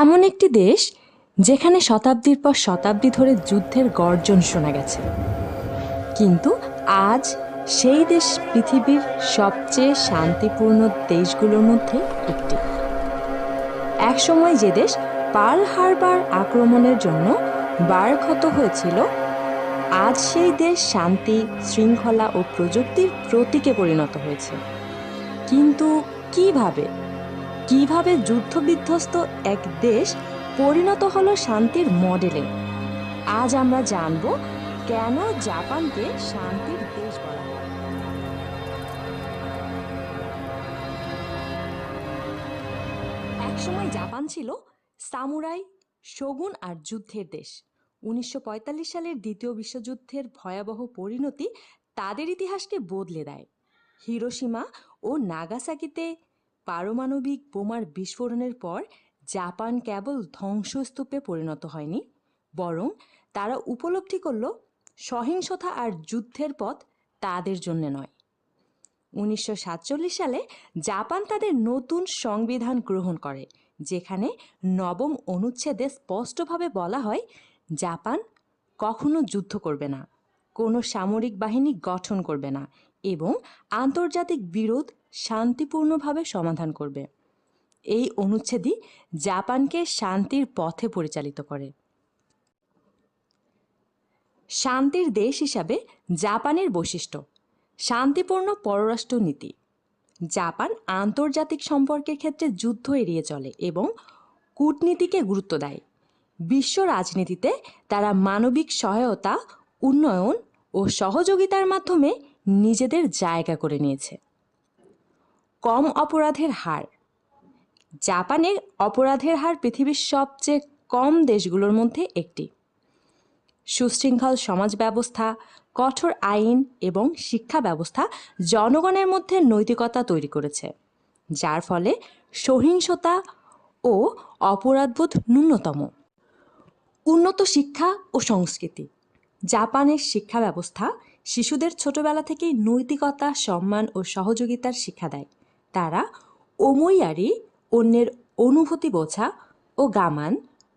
এমন একটি দেশ যেখানে শতাব্দীর পর শতাব্দী ধরে যুদ্ধের গর্জন শোনা গেছে। কিন্তু আজ সেই দেশ পৃথিবীর সবচেয়ে শান্তিপূর্ণ দেশগুলোর মধ্যে একটি। একসময় যে দেশ পার্ল হারবার আক্রমণের জন্য বারক্ষত হয়েছিল, আজ সেই দেশ শান্তি, শৃঙ্খলা ও প্রযুক্তির প্রতীকে পরিণত হয়েছে। কিন্তু কীভাবে কীভাবে যুদ্ধবিধ্বস্ত এক দেশ পরিণত হলো শান্তির মডেলে আজ আমরা জানব কেন জাপানকে শান্তির দেশ বলা হয়। একসময় জাপান ছিল সামুরাই, শগুন আর যুদ্ধের দেশ। উনিশশো পঁয়তাল্লিশ সালের দ্বিতীয় বিশ্বযুদ্ধের ভয়াবহ পরিণতি তাদের ইতিহাসকে বদলে দেয়। হিরোসীমা ও নাগাসাকিতে পারমাণবিক বোমার বিস্ফোরণের পর জাপান কেবল ধ্বংসস্তূপে পরিণত হয়নি, বরং তারা উপলব্ধি করল সহিংসতা আর যুদ্ধের পথ তাদের জন্য নয়। উনিশশো সালে জাপান তাদের নতুন সংবিধান গ্রহণ করে, যেখানে নবম অনুচ্ছেদে স্পষ্টভাবে বলা হয়, জাপান কখনো যুদ্ধ করবে না, কোনো সামরিক বাহিনী গঠন করবে না এবং আন্তর্জাতিক বিরোধ শান্তিপূর্ণভাবে সমাধান করবে। এই অনুচ্ছেদই জাপানকে শান্তির পথে পরিচালিত করে। শান্তির দেশ হিসাবে জাপানের বৈশিষ্ট্য, শান্তিপূর্ণ পররাষ্ট্র নীতি। জাপান আন্তর্জাতিক সম্পর্কের ক্ষেত্রে যুদ্ধ এড়িয়ে চলে এবং কূটনীতিকে গুরুত্ব দেয়। বিশ্ব রাজনীতিতে তারা মানবিক সহায়তা, উন্নয়ন ও সহযোগিতার মাধ্যমে নিজেদের জায়গা করে নিয়েছে। কম অপরাধের হার। জাপানের অপরাধের হার পৃথিবীর সবচেয়ে কম দেশগুলোর মধ্যে একটি। সুশৃঙ্খল সমাজ ব্যবস্থা কঠোর আইন এবং শিক্ষা ব্যবস্থা জনগণের মধ্যে নৈতিকতা তৈরি করেছে, যার ফলে সহিংসতা ও অপরাধবোধ ন্যূনতম। উন্নত শিক্ষা ও সংস্কৃতি। জাপানের শিক্ষা ব্যবস্থা শিশুদের ছোটবেলা থেকেই নৈতিকতা, সম্মান ও সহযোগিতার শিক্ষা দেয়। তারা ওমইয়ারি অন্যের অনুভূতি বোঝা ও গামান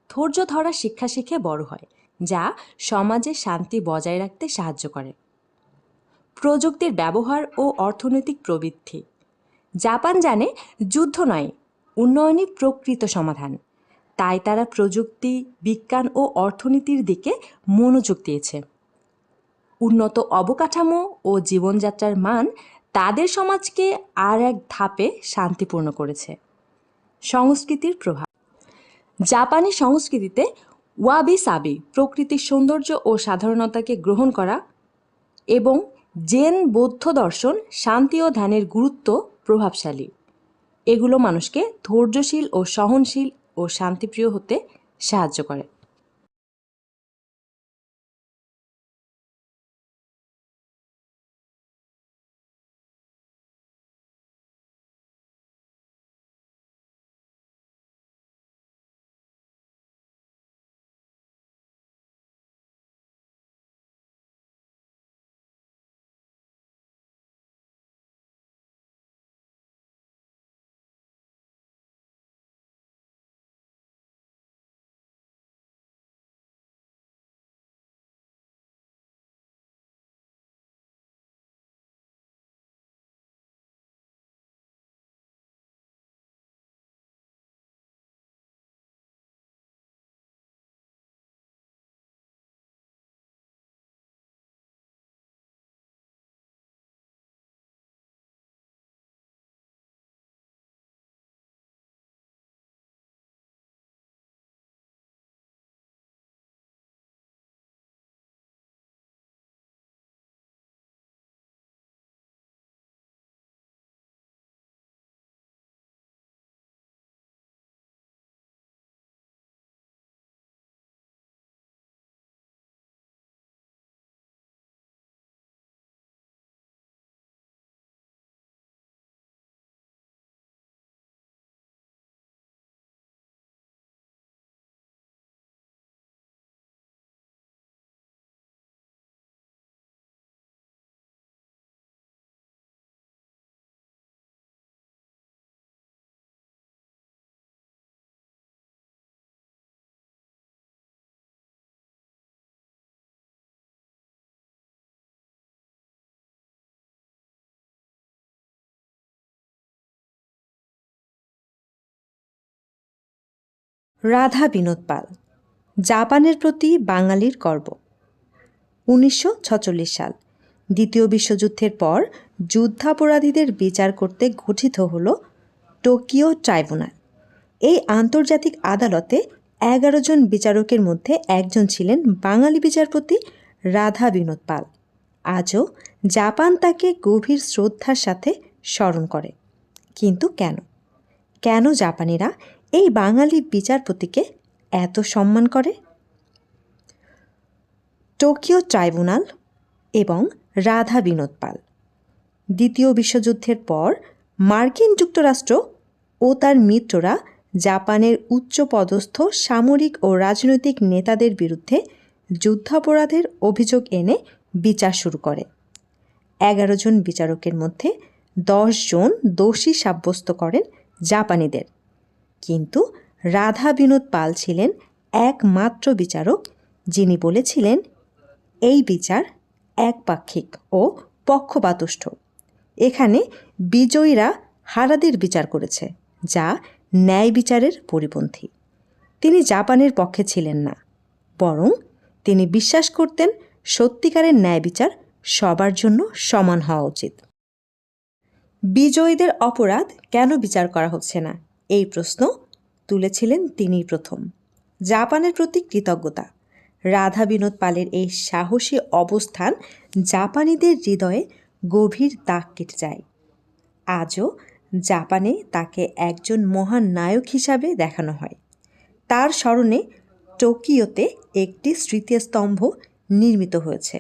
ধৈর্য ধরা শিক্ষা শিখে বড় হয়, যা সমাজে শান্তি বজায় রাখতে সাহায্য করে। প্রযুক্তির ব্যবহার ও অর্থনৈতিক প্রবৃদ্ধি। জাপান জানে যুদ্ধ নয়, উন্নয়নই প্রকৃত সমাধান। তাই তারা প্রযুক্তি, বিজ্ঞান ও অর্থনীতির দিকে মনোযোগ দিয়েছে। উন্নত অবকাঠামো ও জীবনযাত্রার মান তাদের সমাজকে আর এক ধাপে শান্তিপূর্ণ করেছে। সংস্কৃতির প্রভাব। জাপানি সংস্কৃতিতে ওয়াবি সাবি প্রকৃতির সৌন্দর্য ও সাধারণতাকে গ্রহণ করা এবং জেন বৌদ্ধ দর্শন শান্তি ও ধ্যানের গুরুত্ব প্রভাবশালী। এগুলো মানুষকে ধৈর্যশীল ও সহনশীল ও শান্তিপ্রিয় হতে সাহায্য করে। রাধা বিনোদ পাল, জাপানের প্রতি বাঙালির গর্ব। উনিশশো সাল, দ্বিতীয় বিশ্বযুদ্ধের পর যুদ্ধাপরাধীদের বিচার করতে গঠিত হল টোকিও ট্রাইব্যুনাল। এই আন্তর্জাতিক আদালতে এগারো জন বিচারকের মধ্যে একজন ছিলেন বাঙালি বিচারপতি রাধা বিনোদ পাল। আজও জাপান তাকে গভীর শ্রদ্ধার সাথে স্মরণ করে। কিন্তু কেন? কেন জাপানিরা এই বাঙালি বিচারপতিকে এত সম্মান করে? টোকিও ট্রাইব্যুনাল এবং রাধা বিনোদ পাল। দ্বিতীয় বিশ্বযুদ্ধের পর মার্কিন যুক্তরাষ্ট্র ও তার মিত্ররা জাপানের উচ্চপদস্থ সামরিক ও রাজনৈতিক নেতাদের বিরুদ্ধে যুদ্ধাপরাধের অভিযোগ এনে বিচার শুরু করে। এগারো জন বিচারকের মধ্যে জন দোষী সাব্যস্ত করেন জাপানিদের। কিন্তু রাধা বিনোদ পাল ছিলেন একমাত্র বিচারক, যিনি বলেছিলেন, এই বিচার একপাক্ষিক ও পক্ষপাতুষ্ঠ। এখানে বিজয়ীরা হারাদের বিচার করেছে, যা ন্যায় বিচারের পরিপন্থী। তিনি জাপানের পক্ষে ছিলেন না, বরং তিনি বিশ্বাস করতেন সত্যিকারের ন্যায় বিচার সবার জন্য সমান হওয়া উচিত। বিজয়ীদের অপরাধ কেন বিচার করা হচ্ছে না? এই প্রশ্ন তুলেছিলেন তিনিই প্রথম। জাপানের প্রতি কৃতজ্ঞতা। রাধা বিনোদ পালের এই সাহসী অবস্থান জাপানিদের হৃদয়ে গভীর দাগ কেটে যায়। আজও জাপানে তাকে একজন মহান নায়ক হিসাবে দেখানো হয়। তার স্মরণে টোকিওতে একটি স্মৃতিস্তম্ভ নির্মিত হয়েছে।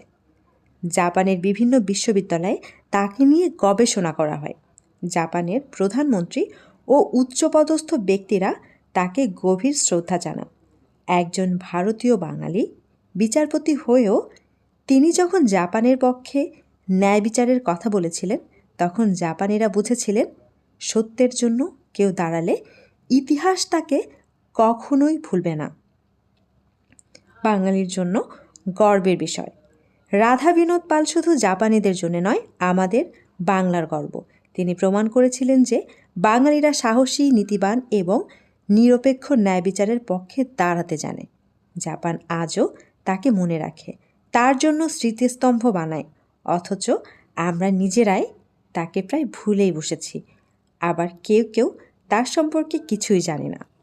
জাপানের বিভিন্ন বিশ্ববিদ্যালয়ে তাকে নিয়ে গবেষণা করা হয়। জাপানের প্রধানমন্ত্রী ও উচ্চপদস্থ ব্যক্তিরা তাকে গভীর শ্রদ্ধা জানান। একজন ভারতীয় বাঙালি বিচারপতি হয়েও তিনি যখন জাপানের পক্ষে ন্যায় বিচারের কথা বলেছিলেন, তখন জাপানিরা বুঝেছিলেন সত্যের জন্য কেউ দাঁড়ালে ইতিহাস তাকে কখনোই ভুলবে না। বাঙালির জন্য গর্বের বিষয়। রাধা বিনোদ পাল শুধু জাপানিদের জন্য নয়, আমাদের বাংলার গর্ব। তিনি প্রমাণ করেছিলেন যে বাঙালিরা সাহসী, নীতিবান এবং নিরপেক্ষ ন্যায় বিচারের পক্ষে দাঁড়াতে জানে। জাপান আজও তাকে মনে রাখে, তার জন্য স্মৃতিস্তম্ভ বানায়, অথচ আমরা নিজেরাই তাকে প্রায় ভুলেই বসেছি। আবার কেউ কেউ তার সম্পর্কে কিছুই জানে না।